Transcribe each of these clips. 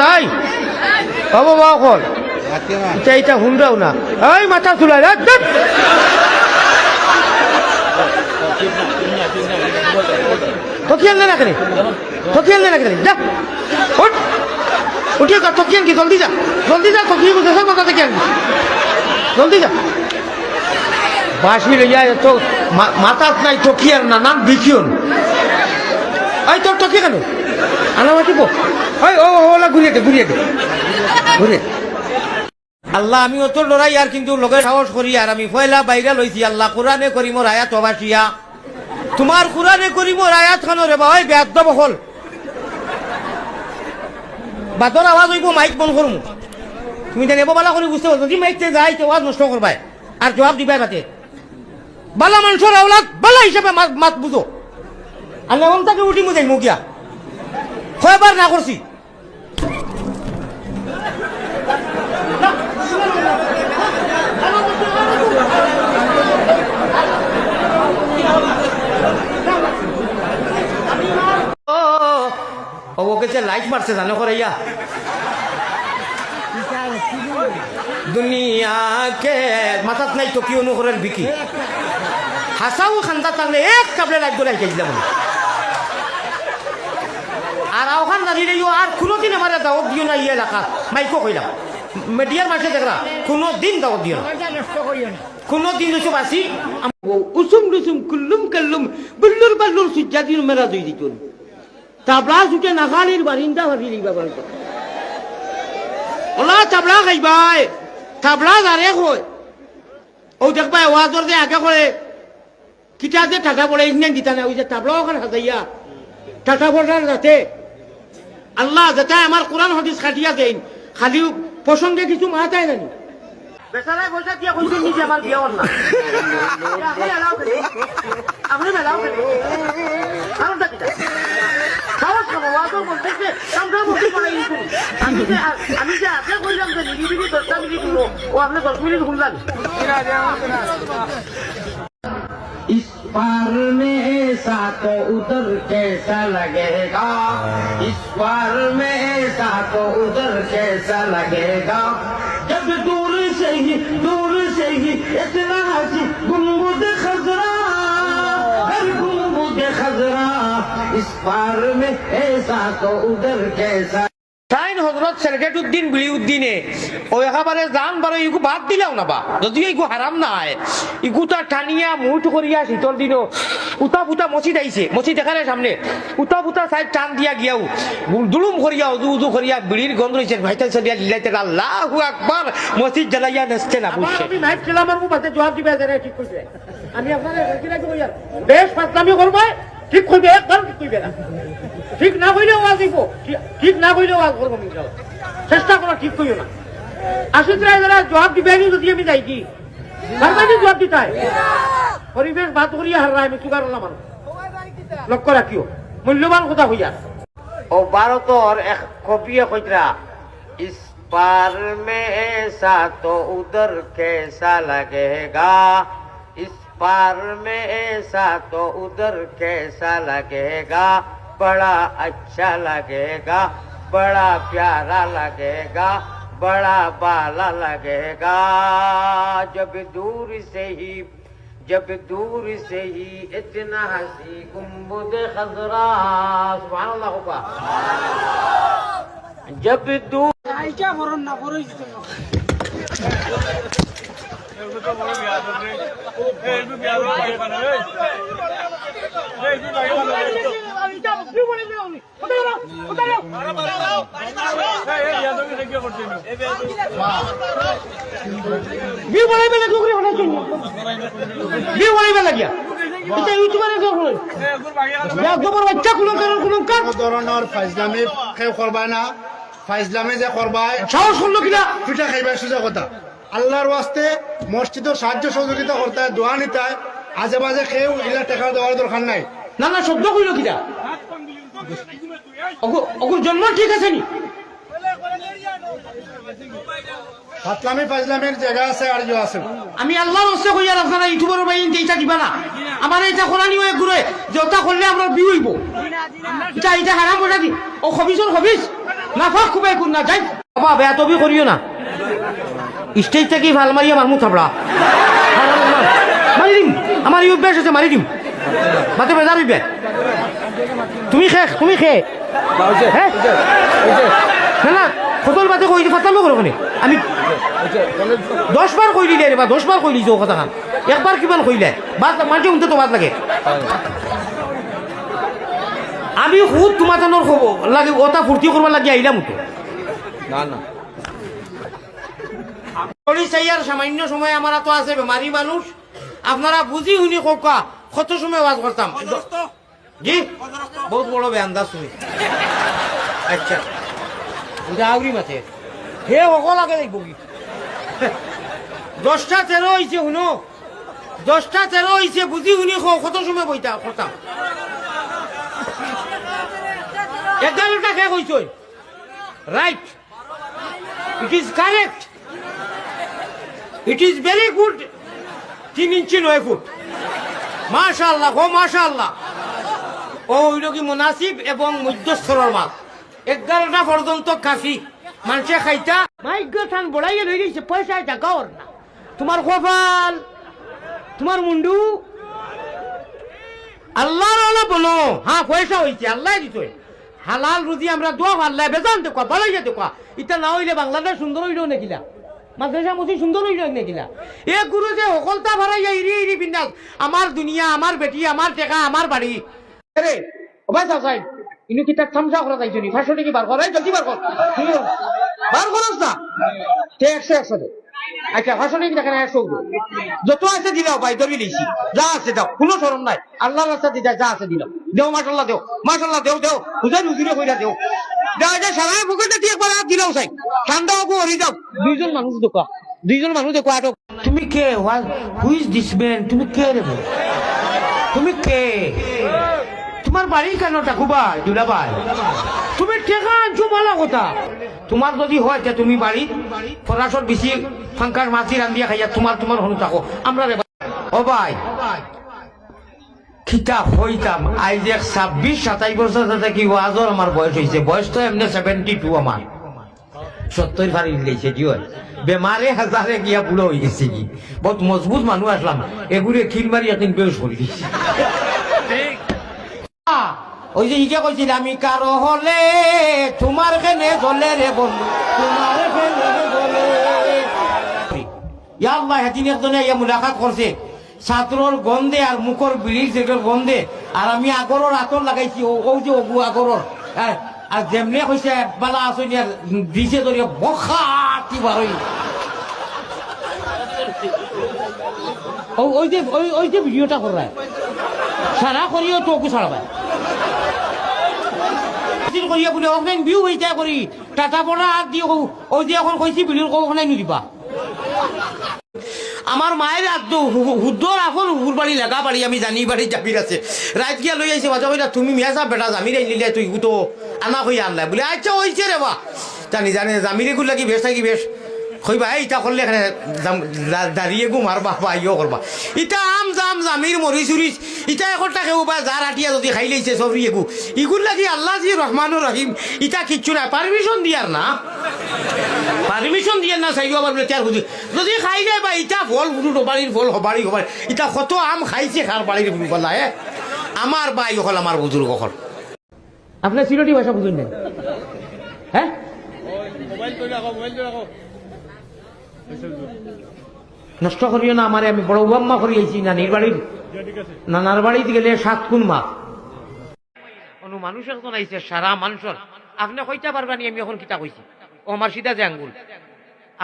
তাই? ও বাবা অকল এটা এটা হুন্ডাও না। এই, মাথা চুলাই না থকিয়ান কি? জলদি যা। জলদি যা থকিয়ে থেকে জলদি যা। মাথাত নাই থকিয়ার না, নাম বিকিয়ন। এই, তোর টকি কেন? আল্লাহ আমি অত লড়াই আর কিন্তু লগে সাহস করি আর আমি পয়লা বাইরা লইছি। আল্লাহ, কোরআনে করি মোর আয়াত অবাসিয়া। তোমার কোরআনে করি মোর আয়াত খান রে ভাই বেদ্য বহল। বাতর আওয়াজ হইব, মাইক বন্ধ করমু। তুমি নেব বালা করে বুঝতে পারছ মাইকতে যাই তো আওয়াজ নষ্ট করবাই। আর জবাব দিবাই বাতে বালা মানুষের আওলাদ, বালা হিসাবে মাত বুঝো। আল্লাহ তাকে উঠি মুজাই মুগিয়া। কয়বার না করছি? ওকে যে লাইট মারছে, জানো করে ইয়া? দুনিয়া কে মাথাত নাই, তো কি অনুকরের বিকি? হাসাও খান্দা থাকলে এক কাবলে লাইট দিলাম আমি। আর ওখান দাঁড়িয়ে আর কোনোদিন আমার দাওয়াত দিও না ইয়ে এলাকা। মাইকো কইলাম। মিডিয়ার মাসে দেখরা কোনো দিন দাওয়াত দিও না। কোনো দিন হচ্ছে বাসি? উসুম রুসুম কুল্লুম কাল্লুম বুল্লুর বাল্লুর সুজ্জাদির মেরা দুই দিতুন। তাবলা সুটে নাখালির বারিন্দা ভাবি লিবা বাড়িতে ওলা তাবলা খাইবাই তাবলা দারে কই ও দেখবা ওয়াজর যে আগে করে কিতা যে টাকা পড়ে ইনে দিতা না ওই যে তাবলা ওখানে হাজাইয়া টাকা পড়ার যাতে আল্লাহ যাতে আমার কোরআন হাদিস খাটিয়া দেন, খালি প্রসঙ্গে কিছু মাথায় নানি না। আমি যে, আমি আগে কইলাম যে দশটা মিনিট ও আপনি দশ মিনিট इस पार में ऐसा तो उधर कैसा लगेगा? इस पार में ऐसा तो उधर कैसा लगेगा? जब दूर से ही दूर से ही इतना हँसी गुंबद खजरा हर गुंबद खजरा इस पार में ऐसा तो उधर कैसा তাইন হজরত সেরকেট উদ্দিন বিলি উদ্দিনে ও একেবারে জান বারো ইগু বাদ দিলাও না বা। যদিও ইগু হারাম নাই ইগু তা টানিয়া মুঠ করিয়া শীতল দিনও উতা পুতা মসজিদ আইছে মসজিদ এখানে সামনে। উতা পুতা সাইড টান দিয়া গিয়াও দুলুম করিয়া উজু উজু করিয়া বিড়ির গন্ধ রয়েছে ভাইটাল সরিয়া লিলাইতে আল্লাহু আকবার মসজিদ জ্বালাইয়া নেসতে না বুঝছে। আমি মাইক খেলাম আর বাতে জবাব দিবে ঠিক কইছে আমি আপনারে বেশ ফাতলামি করবে ঠিক কইবে একবারও ঠিক কইবে না ঠিক না কইলেও আজ দিব। ঠিক না কইলেও আজ করব চেষ্টা করা ঠিক কইও না। আসিত রায় যারা জবাব দিবে যদি আমি যাই কি? বারবারই জবাব দিতে হয় পরিবেশ বাদ করিয়া হার রায় আমি সুগার না মানুষ লক্ষ্য রাখিও মূল্যবান কথা হইয়া ও ভারতর এক কপিয়া কইতরা ইস পার মে এসা তো উদর কেসা লাগেগা। पार में ऐसा तो उधर कैसा लगेगा? बड़ा अच्छा लगेगा, बड़ा प्यारा लगेगा, बड़ा बाला लगेगा। जब दूर से ही, जब दूर से ही इतना हसी गुंबद खजरा जब दूर এটা ইউটিউবারে দেখো বাচ্চা কোনো কারণ কোনো ধরনের ফাইজলামি কেউ করবা না। ফাইজলামি যে করবাই সাহস করল কিনা? পিঠা খাইবার সোজা কথা। আল্লাহর ওয়াস্তে মসজিদও সাহায্য সহযোগিতা করতে হয় দোয়া নিতে হয়। আজে বাজে কেউ এগুলা টাকা দেওয়ার দরকার নাই। না না শব্দ কইলো অগু- অগুর জন্ম ঠিক আছে নি? ফাতলামি ফাইজলামির জায়গা আছে আর ইয়ে আছে। আমি আল্লাহর হস্তে কইয়া আপনারা ইউটিউবের বাইন এইটা দিবা না? আমার এটা কোরআনি হয়ে ঘুরে যে ওটা করলে আমরা বিয়ে হইব। এটা এটা হারাম ওটা দি ও খবিসর খবিস নাফা খুবে কোন না যাই। বাবা বেয়া তবি করিও না। স্টেজ থেকে ভালো মারিয়া মারমু থাপড়া মারি দিম। আমার বেশ আছে মারি দিম। মাতে বেজার হইবে। তুমি খে তুমি খে। হ্যাঁ না না ফটল বাতে কই ফাটামো করো কেনে আমি দশ বার কই দিলে রে বা দশ বার কই দিছো কথা খান একবার কিমান কইলে? বাদ মাঝে উনতে তো বাদ লাগে। আমি খুদ তোমার লাগে ওটা ফুর্তি করবার লাগে আইলাম তো না না। চাইয়ার সামান্য সময় আমার তো আছে বেমারি মানুষ আপনারা বুঝি শুনি কোকা কত সময় ওয়াজ করতাম জি বহুত বড় বেআন্দাজ তুমি। আচ্ছা। আউরি মাছে হে অকল আগে দেখব কি? দশটা তেরো হয়েছে শুনো। দশটা তেরো হয়েছে বুঝি শুনি কত সময় বইতা করতাম এগারোটা শেষ হয়েছে right it is correct it is very good তিন ইঞ্চি নয় ফুট। মাশাল্লাহ ও মাশাল্লাহ ও হইল কি মুনাসিব এবং মধ্যস্থরের মাল। এগারোটা পর্যন্ত কাফি মানুষে খাইতা। মাইগ্য থান বড়াইয়া লই দিয়েছে পয়সা জাগাওর না। তোমার কপাল তোমার মুন্ডু। আল্লাহর আল্লাহ বলো। হ্যাঁ পয়সা হয়েছে আল্লাহ দিতে হালাল রুজি আমরা দোয়া আল্লাহ বেজান দেখো ভালো দেখো ইটা না হইলে বাংলাদেশ সুন্দর হইলেও নাকিলা মাদ্রাসা মসজিদ সুন্দর হইল নাকিলা? এ গুরু যে সকলতা ভাড়াইয়া ইরি ইরি বিন্দাস আমার দুনিয়া আমার বেটি আমার টেকা আমার বাড়ি রে ওবাই চাচাই, ইনু কিতাব থামসা করা যাইছো নি ফাঁসো নাকি বার করাই জলদি বার কর বার করস না। তে একশো একশো আচ্ছা ফাঁসো নাকি দেখেন একশো দে। যত আছে দিলাও ভাই, ধরি দিয়েছি যা আছে দাও, কোনো সরম নাই। আল্লাহ রাস্তা দিদা যা আছে দিলাও। দেও মাসাল্লাহ দেও মাসাল্লাহ দেও দেও। বুঝাই নুজুরে কইরা দেও। দেওয়া যায় সারা বুকেতে দিয়ে একবার দিলাও চাই ঠান্ডা হব হরি যাও। দুইজন মানুষ দেখো, দুইজন মানুষ দেখো, আটক। তুমি কে? হু ইজ দিস ম্যান তুমি কে রে তুমি কে? তোমার বাড়ি কেন ঠাকুবাই দুলাবাই তুমি টেকা আনছো ভালো কথা। তোমার যদি হয় তে তুমি বাড়ি ফরাসর বেশি ফাঙ্কার মাছি রান্দিয়া খাইয়া তোমার তোমার হনু থাকো। আমরা রে ও ভাই খিতা হইতাম। আইজ এক ছাব্বিশ, সাতাইশ বছর কি ওয়াজর আমার বয়স হয়েছে বয়স তো এমনি সেভেন্টি টু আমার। সত্তর ফারি দিয়েছে জিও বেমারে হাজারে গিয়া বুড়ো হয়ে গেছে কি বহুত মজবুত মানুষ আসলাম। এগুলো খিল মারি একদিন বেশ দিয়েছে ওই যে ইকে কইছিল আমি কারও হলে তোমার কেনে জ্বলে রে বন্ধু, তোমার ইয়া ইয়া মুলাকাত করছে, ছাত্রর গন্ধে আর মুখর বিড়ির আমি আগরের আতর লাগাইছি, ও- যে অগু আগরের, আর- যেমনি কইছে, বালা আসনি দিছে ধরিয়া বখাতি বারই। ওই যে ওই যে ভিডিওটা করায় সারা করিও তোকে হাজির করিয়া টাটা পড়া হাত দিয়ে ও যে এখন কইছি কও ওখানে নিদিবা আমার মায়ের হুদ্দর এখন হুর বাড়ি, লাগা বাড়ি, আমি জানি বাড়ি জামির আছে। রাত গিয়া লই আইছে বাজা তুমি মিয়া সাহেব, বেটা জামির আই নিলে, তুই তো আনা কইয়া আনলাই। বলে আচ্ছা হইছে রে বা। জানি জানে জামিরে গুলা কি বেশ থাকি বেশ কইবা ইটা করলে এখানে দাঁড়িয়ে গু মারবা বা ইয়ে করবা। ইটা আম জাম জামির মরি চুরিস ইটা একটা কেউ বা যার আটিয়া যদি খাই লাইছে সব ইয়েগু ইগুল লাগি আল্লাহ জি রহমানুর রহিম ইটা কিচ্ছু না পারমিশন দিয়ার না। পারমিশন দিয়ে না চাইব আবার বলে তার বুঝি যদি খাই যায় বা ইটা ফল ফুটো বাড়ির ফল হবাড়ি হবার ইটা কত আম খাইছে খার বাড়ির বলা হে? আমার বাই হল আমার বুজুর্গ হল আপনার সিরটি ভাষা বুঝুন হ্যাঁ নষ্ট করিও না আমারে, আমি বড় উবাম্মা করি আইছি নানির বাড়ির। নানার বাড়িতে গেলে সাত কোন মাস অনু মানুষ এখন আইছে, সারা মানুষের। আপনি কইতে পারবানি, আমি এখন কিতা কইছি? ও আমার সিধা যে আঙ্গুল।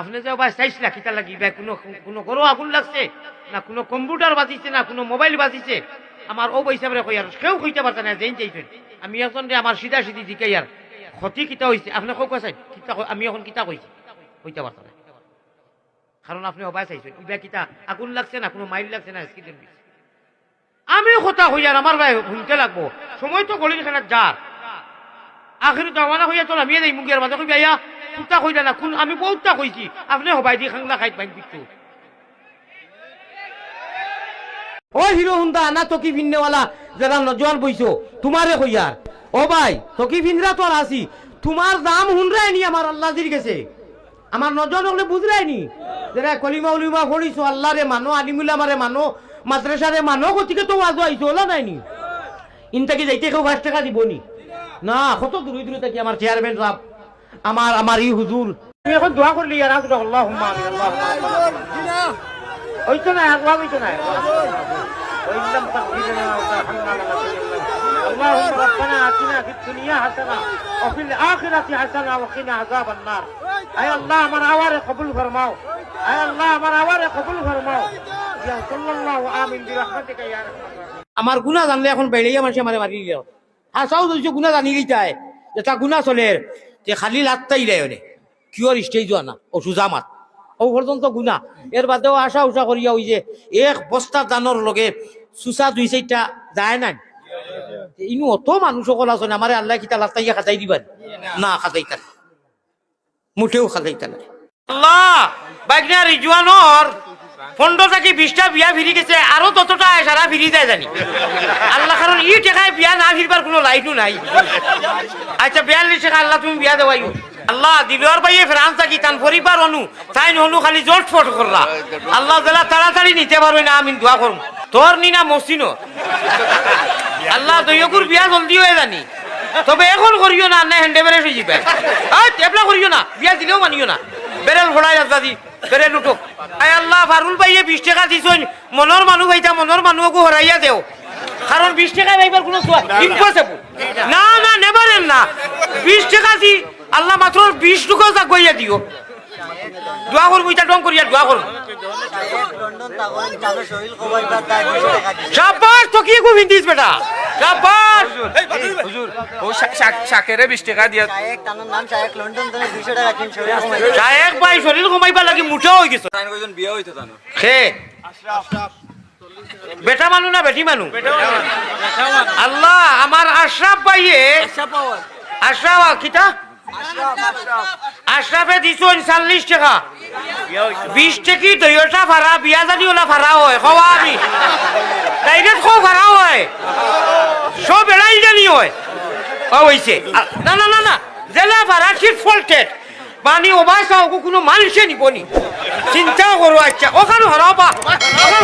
আপনি যে বা চাইছিলা কিতা লাগি? বা কোনো কোনো গরু আগুন লাগছে? না, কোনো কম্পিউটার বাজিছে, না, কোনো মোবাইল বাজিছে? আমার ও হিসাবে কই আর কেউ কইতে পারছে না, যেন চাইছেন আমি এখন যে আমার সিধা সিধি দিকে ইয়ার ক্ষতি কিতা হয়েছে আপনি কই কৈছেন কিতা আমি এখন কিতা কইছি? কইতে পারছে না। কারণ আপনি অবাই চাইছেন ইবা কিতা? আগুন লাগছে না? কোনো মাইল লাগছে না? স্কিডের আমি কথা হইয়ার আমার ভাই শুনতে লাগবো। সময় তো গলির খানা যার। আখির দাওয়ানা হইয়া তোর আমি এই মুগের মাঝে কইবা ইয়া কুত্তা কইলা না কোন আমি বহুতটা কইছি। আপনি হবাই দি খাংলা খাইত বাইন পিটু ও হিরো হুন্দা, না তকি ভিন্নেওয়ালা যারা নজওয়ান বইছো। তোমারে কইয়ার ও ভাই তকি ভিনরা তোর আসি তোমার দাম হুনরায়নি আমার আল্লাহ দির গেছে। আমার নজন হলে বুঝরায়নি যারা কলিমা উলিমা পড়িছো আল্লাহ রে মানো আলিমুল্লাহ মারে মানো, মাদ্রাসারে মানো, গতিকে তো আজও আইছো ওলা নাইনি ইনটাকে যাইতে কেউ পাঁচ টাকা দিবনি না? কত দূরে দূরে থাকি আমার চেয়ারম্যান সাহেব, আমার আমার ই হুজুর। তুমি এখন দোয়া করলি আর আল্লাহ আল্লাহ ওই না আল্লাহ ওই তো না اللهم ربنا آتنا في الدنيا حسنة وفي الآخرة حسنة وقنا عذاب النار أي الله من أوار قبول فرماو أي الله من أوار قبول فرماو يا صلى الله آمين برحمتك يا رحمن আমার গুণা জানলে এখন বেড়েইয়া মানুষ আমার মারি দিল হাসাও যদি গুণা জানি যায় যেটা গুণা চলে যে খালি লাত্তাই দেয় ওনে কিয়র স্টেজ না ও সুজা মাত ও পর্যন্ত গুণা এর বাদেও আশা উষা করিয়া ওই যে এক বস্তা দানোর লগে সুসা দুই চারটা যায় না ইনু অত মানুষ সকল আছে আমার আল্লাহ কিতা লাত্তাইয়া খাতাই দিবার না খাতাইতা না। মুঠেও খাতাইতা না আল্লাহ বাইকনা রিজওয়ানোর পনেরো থেকে বিশটা বিয়া ফিরি গেছে, আরও ততটা সারা ফিরি যায় জানি। আল্লাহ কারণ ই টেকায় বিয়া না ফিরবার কোনো লাইটও নাই। আচ্ছা বিয়াল্লিশ টাকা আল্লাহ তুমি বিয়া দেওয়াইও আল্লাহ দিলর ভাইয়ে ফ্রান্স থাকি, তান পরিবার অনু, তাই অনু খালি জোট ফট করলা। আল্লাহ জেলা তাড়াতাড়ি নিতে পারবে না আমি দোয়া করুন তোর নি না মসিনো আল্লাহ দৈয়কুর বিয়া জলদি হয়ে জানি। তবে এখন করিও না না হ্যান্ডে বেড়ে হয়ে যাবে এবলা করিও না বিয়া দিলেও মানিও না। বেরেল ফোড়াই দাদি বেরেল উঠো আয় আল্লাহ ফারুল ভাইয়ে বিশ টাকা দিছই মনের মানুষ ভাইতা মনের মানুহকো হরাইয়া দেও। কারণ বিশ টাকা পাইবার কোনো ইম্পসিবল না না। নেবারেন না বিশ টাকা দি আল্লাহ মাত্র বিশ টুকু জাগইয়া দিও। দোয়া করব এটা ডং করিয়া দোয়া করব তো কি কো ভিন্দিস বেটা। শাবাশ হুজুর ও শাকেরে বিশ টাকা দিয়া শায়েক তানোর নাম শায়েক লন্ডন তানে দুশো টাকা কিন শরীর কমাই শায়েক ভাই শরীর কমাইবা লাগি মুঠা গেছে। কয়জন বিয়ে হইতো জানো। খে। বেটা মানু না বেটি মানু? আল্লাহ আমার আশরাফ ভাইয়ে আশরাফ কিতা? আশরাফে দিছো চাল্লিশ টাকা। বিশ টাকি দুইটা ভাড়া বিয়া জানি ওলা ভাড়া হয় খোয়া আমি। ডাইরেক্ট খো ভাড়া হয়। সব এড়াই জানি হয়। হইছে না না না না। জেলা ভাড়া ঠিক ফল্টেড মানে ওবাই চাও কোনো মানুষে নিবনি চিন্তা করো আচ্ছা। ওখানে হরাও বা ওখানে।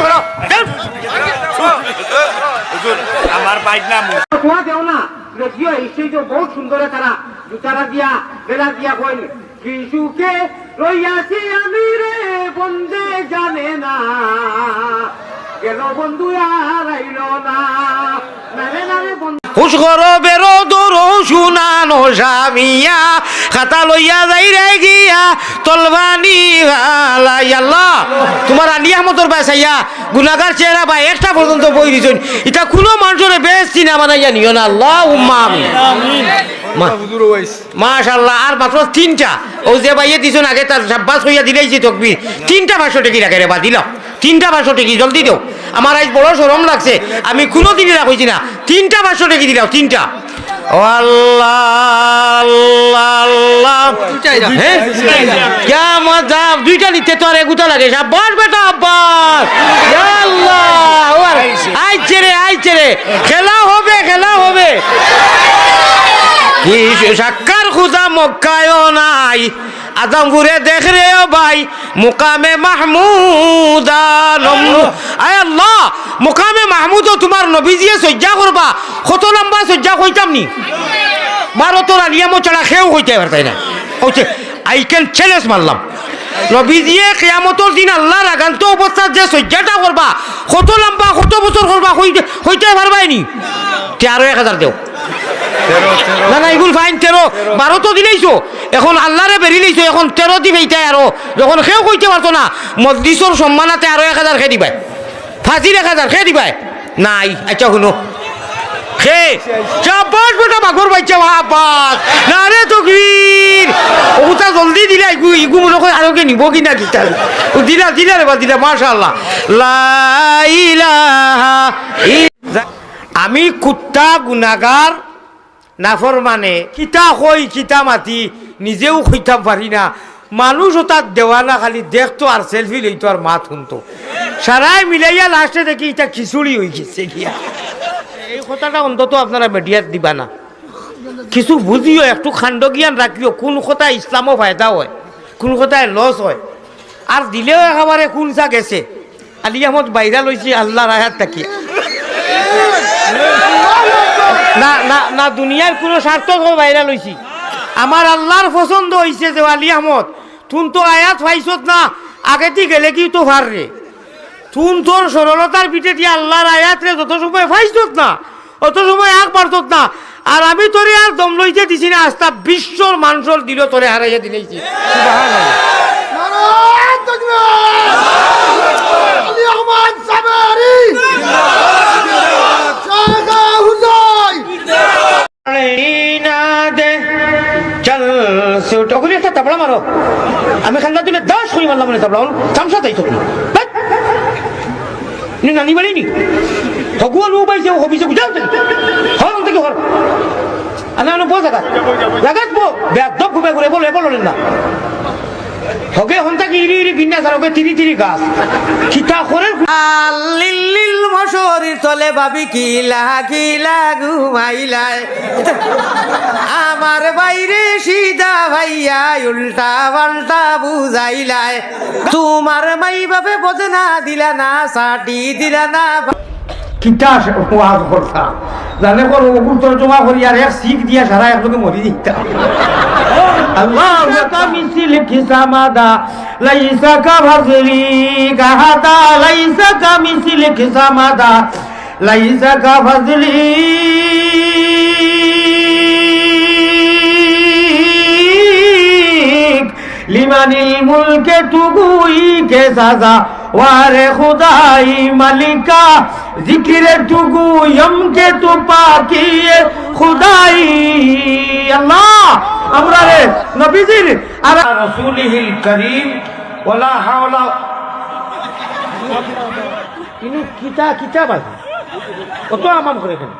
হুজুর আমার বাইক নাম তোমা দেও না রেডিও এই তো বহুত সুন্দর তারা জুতারা দিয়া বেলা দিয়া কিছুকে রইয়াছি আমি রে বন্দে জানে না। গেল বন্ধু আর আইল না। নারে নারে বন্ধু। হুশ করো বেরো দরো শুনানো স্বামিয়া খাতা লইয়া যাই রে গিয়া তলবানি হালাই। আল্লাহ তোমার চেহারা বা একটা পর্যন্ত বই দিছেন। এটা কোনো মানুষের বেশ চিনা বানাইয়া নিও না। আল্লাহ উম্মা আমি মাশাল্লাহ আর মাত্র তিনটা। ও যে দিছুন আগে তার সাব্বাস হইয়া দিলেইছি তকবির। তিনটা পাঁচশো টেকি রাখে রে বা দিল। তিনটা পাঁচশো টেকি জলদি দেও। আমার আজ বড় সরম লাগছে। আমি কোনো দিনই রাখছি না। তিনটা পাঁচশো টেকি দিলাও তিনটা। আল্লাহ আল্লাহ আল্লাহ। হ্যাঁ? দুইটা নিতে তো আর এগুতা লাগে। সাব্বাস বেটা আব্বাস আল্লাহ আইছে রে আইছে রে। খেলা হবে খেলা হবে। কি সাক্কার খুদা মক্কায়ও নাই। আদমপুরে দেখ রে ভাই, মুকামে মাহমুদা আয় আল্লাহ, মুকামে মাহমুদ তোমার নবীজিয়ে সজ্জা করবা। কত লম্বা সজ্জা কইতাম নি? ভারতর আলিয়ামো ছাড়া খেয়েও হইতে পারতাই না। হচ্ছে আই ক্যান চ্যালেঞ্জ মারলাম। নবীজিয়ে কেয়ামতর দিন আল্লাহ রাগান্ত অবস্থার যে সজ্জাটা করবা, কত লম্বা, কত বছর করবা হইতে পারবাই নি। তেরো এক হাজার দেও। না না, এগুলো ফাইন তেরো। বারো তো দিলেইছো। এখন আল্লাহরে বেরি লইছো, এখন তেরো দিবেইতাই আরও। যখন সেও কইতে পারতো না মজলিসর সম্মানাতে আরও এক হাজার খেয়ে দিবাই। ফাঁসির এক হাজার খেয়ে দিবাই। নাই আচ্ছা শুনো। খে তো জলদি নিব আমি কুত্তা গুনাগার নাফর মানে কিতা কই, কিতা মাতি, নিজেও কইতাম পারি না। মানুষ তার দেওয়ানা খালি দেখতো আর সেলফি লইতো আর মাত শুনতো। সারাই মিলাইয়া লাস্টে দেখি এটা খিচুড়ি হয়ে গেছে গিয়া। এই কথাটা অন্তত আপনারা মিডিয়াত দিবা না। কিছু বুঝিও একটু খাণ্ড জ্ঞান রাখিও কোন কথা ইসলামও ফায়দা হয়, কোন কথায় লস হয়। আর দিলেও একেবারে কোন চা গেছে আলি আহমদ বাইরা লইছি আল্লাহর আয়াত থাকি না না না, দুনিয়ার কোনো স্বার্থ বাইরা লইছি। আমার আল্লাহর পছন্দ হইছে যে আলী আহমদ, তুন তো আয়াত পাইছত না আগেতে গেলে কি তো ভার রে? তুন তোর সরলতার পিঠে দিয়ে আল্লাহর আয়াত রে যত সময় পাইছত না, অত সময় আগ পারছত না, আর আমি তোরে আর দম লইতে দিছি না আস্তা বিশ্বর মানুষের দিল তোরে হারাইয়া দিলেছি চল সুট ওগুলি একটা তাবলা মারো আমি খান্না তাই নি নানি বাড়ি নি পাইছে বুঝাও তুমি হল থেকে ঘুরে ঘুরে বলে বলো না হকে হন্তা কি ইরি ইরি বিন্যাস আর ওকে তিরি তিরি গাছ খিতা করে লিল মশরির তলে ভাবি কিলা কিলা ঘুমাইলায় আমার বাইরে ভাইয়া উল্টা পাল্টা বুঝাইলায় তোমার মাই বাপে বোঝে না দিলা না সাটি দিলা না। কিতা ওয়াজ করতা জানে কোন ওগুল তোর জমা করি আর এক শিখ আল্লাহ কামিসিল খিসামাদা লাইসা কা ভাজলি গাহাদা, লাইসা কামিসিল খিসামাদা লাইসা কা ভাজলি লিমানিল মুলকে টুকুই কে সাজা ওয়ারে খুদাই মালিকা জিকিরে টুকু ইয়মকে তু পাকিয়ে খুদাই আল্লাহ। আমরা রে নবীজির আর রাসূলিহিল করিম ওয়ালা হাওলা। ইনু কিতা কিতা ভাই কত আমাম করে কেন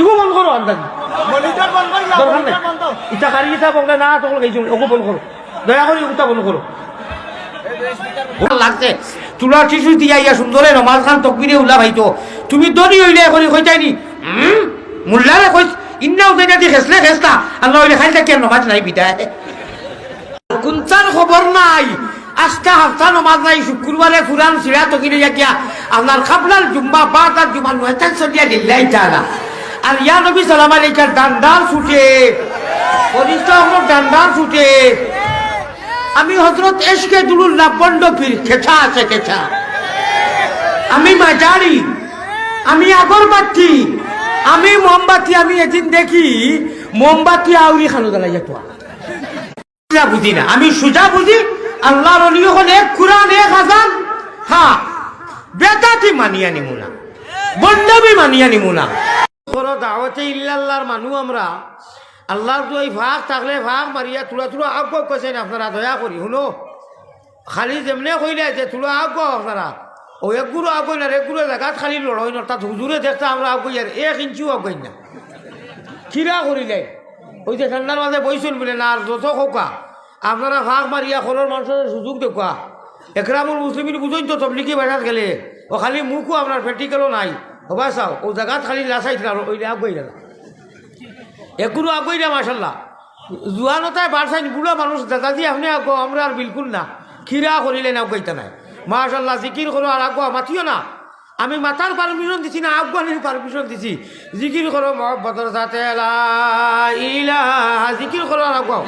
ইগো বন্ধ করো আন্দাজ। দরকার নাই। ইটা কারি ইটা বললে না তখন গেছি ওকে বন্ধ করো। দয়া করে বন্ধ করো। লাগছে। তুলার শিশু দিয়া ইয়া সুন্দরে নমাজ খান তকবিরে উল্লা ভাইতো। তুমি দনি হইলে এখন কইতাই নি মুল্লারে কই ইন্নাও দি খেসলে খেসতা। আল্লাহ হইলে খাইতে কেন নমাজ নাই বিদায়। কোনটার খবর নাই। আজকে হাফতা নমাজ নাই। শুক্রবারে ফুরান, সিরা তকিনে গিয়া আপনার খাবলাল জুম্মা বাদার জুম্মা নয়তান সন্ধিয়া দিল্লাই তারা আর ইয়া নবী সালাম আলাইকার ডান্ডার অনিষ্ট আমার ডান্ডার ছুটে। আমি হজরত এসকে দুলুল না বন্ড ফির খেছা আছে খেছা। আমি মাজারি, আমি আগরবাতি, আমি মোমবাতি, আমি এদিন দেখি মোমবাতি আউরি খানো জ্বালাই তো সুজা বুঝি না, আমি সুজা বুঝি, আল্লাহর অলি হল এক কুরআন, এক হাজার হ্যাঁ বেদাতি মানিয়া নিমু না বন্ডবি মানিয়া নিমু না। দাওয়াতে ইল্লাল্লাহর মানুষ আমরা। আল্লাহর এই ভাগ থাকলে ভাগ মারিয়া তুলা তুলা আগ কেছেন আপনারা, দয়া করি, শুনো। খালি যেমনে কইলে যে তুলা আগ আপনারা, ও এক গুরু আগুন আর এক গুরু জায়গাত খালি লড়াই না তাত হুজুরে দেখতে আমরা আগুই আর এক ইঞ্চিও আগুই না। কিরা করিলে? ওই যে ঠান্ডার মাঝে বইছিল বলে, না আর যত খোকা আপনারা ভাগ মারিয়া খরর মানুষের সুযোগ দেখুয়া একরামুল মুসলিমিন বুঝইন তো তবলিকি বাসাত গেলে। ও খালি মুখও আপনার প্র্যাকটিক্যালও নাই। হবা চাও, ও জায়গাত খালি থাকা ওই আগুই না। একুরু আগুই না মাসাল্লাহ জুয়ানতায় বাড়ছাই বুড়া মানুষ দাদাজি আপনি আগো আমরা আর বিলকুল না। খিরা করিলে না আগাইতে নাই। মাশাল্লাহ জিকির করো আর আগুয়া মাতিও না। আমি মাতার পারমিশন দিছি না আফগানের পারমিশন দিছি। জিকির করো মহব্বতর সাথে জিকির করো আর আগুয়াও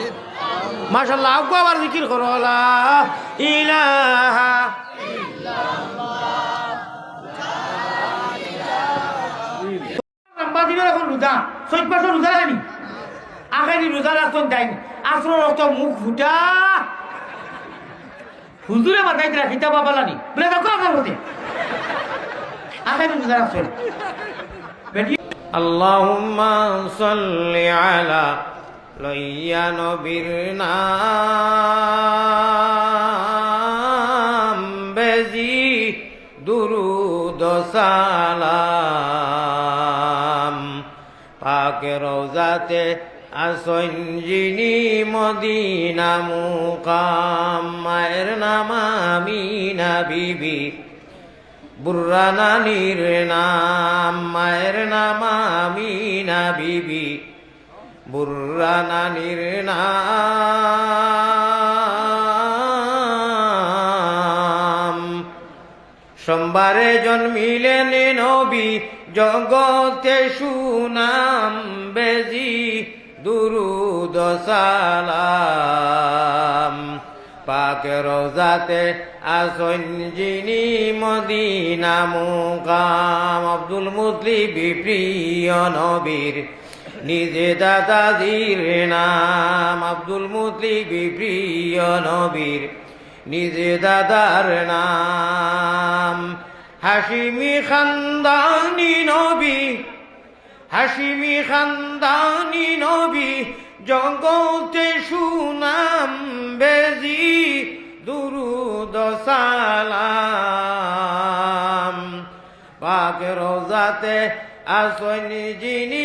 মাশাল্লাহ আগুয়া আবার জিকির করো ইলাহা। লম্বা দিনের এখন রোজা চৈত মাসের রোজা রাখেনি আখেরি রোজা রাখতেন দেয়নি আসর রক্ত মুখ ফুটা। হুজুরে মাথায় দিলা খিতা বাবালানি বলে দেখো আখার হতে আখেরি রোজা রাখছেন আল্লাহুম্মা সাল্লি আলা লইয়া নবীর নাম বেজি দুরুদ পাক রোজাতে আসন মদিনা মুকাম, মায়ের নাম বিবি। বুর্রা নানির নাম, মায়ের নাম আমিনা বিবি। বুর্রা নানির নাম সোমবারে জন্মিলেন নবী, জগতে সুনাম বেজি, দুরুদ সালাম। পাকে রোজাতে আসন যিনি মদিনা মুকাম। আব্দুল মুতলিবি প্রিয় নবীর, নিজে দাদাজির নাম। আব্দুল মুতলিবি প্রিয় নবীর নিজে দাদার নাম। হাসিমি খানদানি নবী, হাসিমি খানদানি নবী, জগতে সুনাম বেজি, দুরুদ সালাম। পাক রোজাতে আসনি যিনি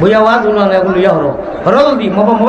ဘုရားဝါသူလောလည်းကိုလူရောက်တော့ဘရောဒီမဘမ